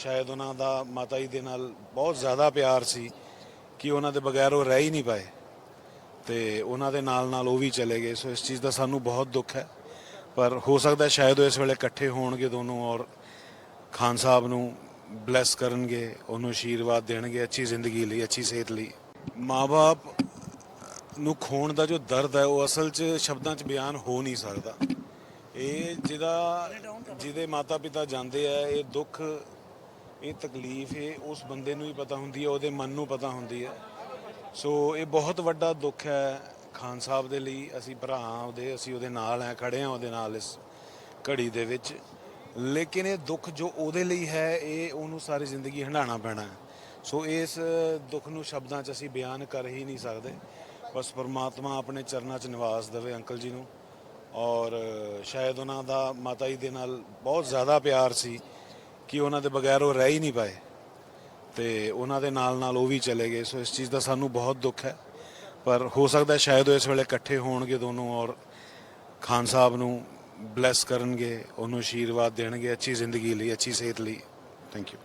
ਸ਼ਾਇਦ ਉਹਨਾਂ ਦਾ ਮਾਤਾ ਜੀ ਦੇ ਨਾਲ ਬਹੁਤ ਜ਼ਿਆਦਾ ਪਿਆਰ ਸੀ ਕਿ ਉਹਨਾਂ ਦੇ ਬਗੈਰ ਉਹ ਰਹਿ ਹੀ ਨਹੀਂ ਪਾਏ। ਤੇ ਉਹਨਾਂ ਦੇ ਨਾਲ ਨਾਲ ਉਹ ਵੀ ਚਲੇ ਗਏ। ਸੋ ਇਸ ਚੀਜ਼ ਦਾ ਸਾਨੂੰ ਬਹੁਤ ਦੁੱਖ ਹੈ। ਪਰ ਹੋ ਸਕਦਾ ਸ਼ਾਇਦ ਉਹ ਇਸ ਵੇਲੇ ਇਕੱਠੇ ਹੋਣਗੇ ਦੋਨੋਂ ਔਰ ਖਾਨ ਸਾਹਿਬ ਨੂੰ ਬਲੈਸ ਕਰਨਗੇ, ਉਹਨੂੰ ਆਸ਼ੀਰਵਾਦ ਦੇਣਗੇ ਅੱਛੀ ਜ਼ਿੰਦਗੀ ਲਈ, ਅੱਛੀ ਸਿਹਤ ਲਈ। ਮਾਪੇ ਨੂੰ ਖੋਣ ਦਾ ਜੋ ਦਰਦ ਹੈ, ਉਹ ਅਸਲ 'ਚ ਸ਼ਬਦਾਂ 'ਚ ਬਿਆਨ ਹੋ ਨਹੀਂ ਸਕਦਾ। ਇਹ ਜਿਹਦਾ ਜਿਹਦੇ ਮਾਤਾ ਪਿਤਾ ਜਾਂਦੇ ਆ, ਇਹ ਦੁੱਖ ਇਹ ਤਕਲੀਫ ਇਹ ਉਸ ਬੰਦੇ ਨੂੰ ਹੀ ਪਤਾ ਹੁੰਦੀ ਹੈ, ਉਹਦੇ ਮਨ ਨੂੰ ਪਤਾ ਹੁੰਦੀ ਹੈ। ਸੋ ਇਹ ਬਹੁਤ ਵੱਡਾ ਦੁੱਖ ਹੈ ਖਾਨ ਸਾਹਿਬ ਦੇ ਲਈ। ਅਸੀਂ ਭਰਾ ਹਾਂ ਉਹਦੇ, ਅਸੀਂ ਉਹਦੇ ਨਾਲ ਹੈ ਖੜੇ ਹਾਂ ਉਹਦੇ ਨਾਲ ਇਸ ਘੜੀ ਦੇ ਵਿੱਚ। ਲੇਕਿਨ ਇਹ ਦੁੱਖ ਜੋ ਉਹਦੇ ਲਈ ਹੈ, ਇਹ ਉਹਨੂੰ ਸਾਰੀ ਜ਼ਿੰਦਗੀ ਹੰਡਾਣਾ ਪੈਣਾ ਹੈ। ਸੋ ਇਸ ਦੁੱਖ ਨੂੰ ਸ਼ਬਦਾਂ 'ਚ ਅਸੀਂ ਬਿਆਨ ਕਰ ਹੀ ਨਹੀਂ ਸਕਦੇ। ਬਸ ਪਰਮਾਤਮਾ ਆਪਣੇ ਚਰਨਾਂ 'ਚ ਨਿਵਾਸ ਦੇਵੇ ਅੰਕਲ ਜੀ ਨੂੰ। ਔਰ ਸ਼ਾਇਦ ਉਹਨਾਂ ਦਾ ਮਾਤਾ ਜੀ ਦੇ ਨਾਲ ਬਹੁਤ ਜ਼ਿਆਦਾ ਪਿਆਰ ਸੀ। ਕਿ ਉਹਨਾਂ ਦੇ ਬਗੈਰ ਉਹ ਰਹਿ ਹੀ ਨਹੀਂ ਪਾਏ। ਤੇ ਉਹਨਾਂ ਦੇ ਨਾਲ ਨਾਲ ਉਹ ਵੀ ਚਲੇ ਗਏ। ਸੋ ਇਸ ਚੀਜ਼ ਦਾ ਸਾਨੂੰ ਬਹੁਤ ਦੁੱਖ ਹੈ। ਪਰ ਹੋ ਸਕਦਾ ਸ਼ਾਇਦ ਉਹ ਇਸ ਵੇਲੇ ਇਕੱਠੇ ਹੋਣਗੇ ਦੋਨੋਂ ਔਰ ਖਾਨ ਸਾਹਿਬ ਨੂੰ ਬਲੈਸ ਕਰਨਗੇ, ਉਹਨੂੰ ਆਸ਼ੀਰਵਾਦ ਦੇਣਗੇ, ਅੱਛੀ ਜ਼ਿੰਦਗੀ ਲਈ, ਅੱਛੀ ਸਿਹਤ ਲਈ। Thank you